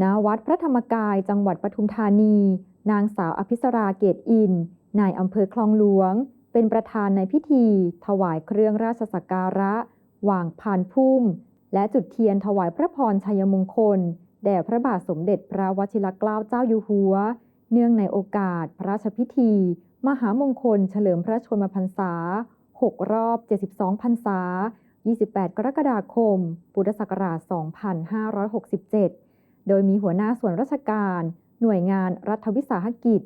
ณวัดพระธรรมกายจังหวัดปทุมธานี นางสาวอภิสราเกตอิน นายอำเภอคลองหลวง เป็นประธานในพิธี ถวายเครื่องราชสักการะวางพานพุ่ม และจุดเทียนถวายพระพรชัยมงคล แด่พระบาทสมเด็จพระวชิรเกล้าเจ้าอยู่หัว เนื่องในโอกาสพระราชพิธี มหามงคลเฉลิมพระชนมพรรษา 6 รอบ 72 พรรษา 28 กรกฎาคม พุทธศักราช 2567 โดยมีหัวหน้าส่วนราชการ หน่วยงานรัฐวิสาหกิจ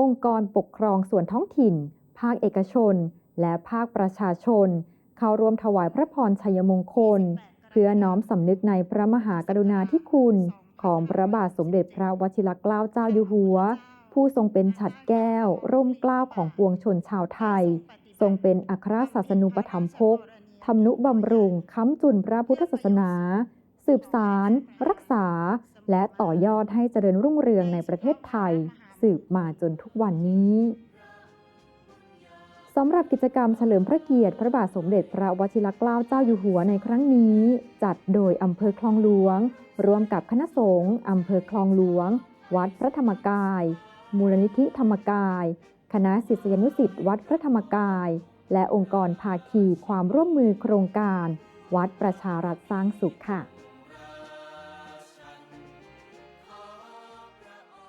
องค์กรปกครองส่วนท้องถิ่น ภาคเอกชน และภาคประชาชน เข้าร่วมถวายพระพรชัยมงคล เพื่อน้อมสำนึกในพระมหากรุณาธิคุณ ของพระบาทสมเด็จพระวชิรเกล้าเจ้าอยู่หัว ผู้ทรงเป็นฉัดแก้ว ร่มเกล้าของปวงชนชาวไทย ทรงเป็นอัครศาสนูปถัมภกทำนุบำรุงค้ำจุนพระพุทธศาสนา สืบสาร รักษา และต่อยอดให้เจริญรุ่งเรืองในประเทศไทย สืบมาจนทุกวันนี้สำหรับกิจกรรมเฉลิมพระเกียรติ พระบาทสมเด็จพระวชิรเกล้าเจ้าอยู่หัวในครั้งนี้ จัดโดยอำเภอคลองหลวง ร่วมกับคณะสงฆ์อำเภอคลองหลวง วัดพระธรรมกาย มูลนิธิธรรมกาย คณะศิษยานุศิษย์วัดพระธรรมกาย และองค์กรภาคีความร่วมมือโครงการ วัดประชารัฐสร้างสุขค่ะ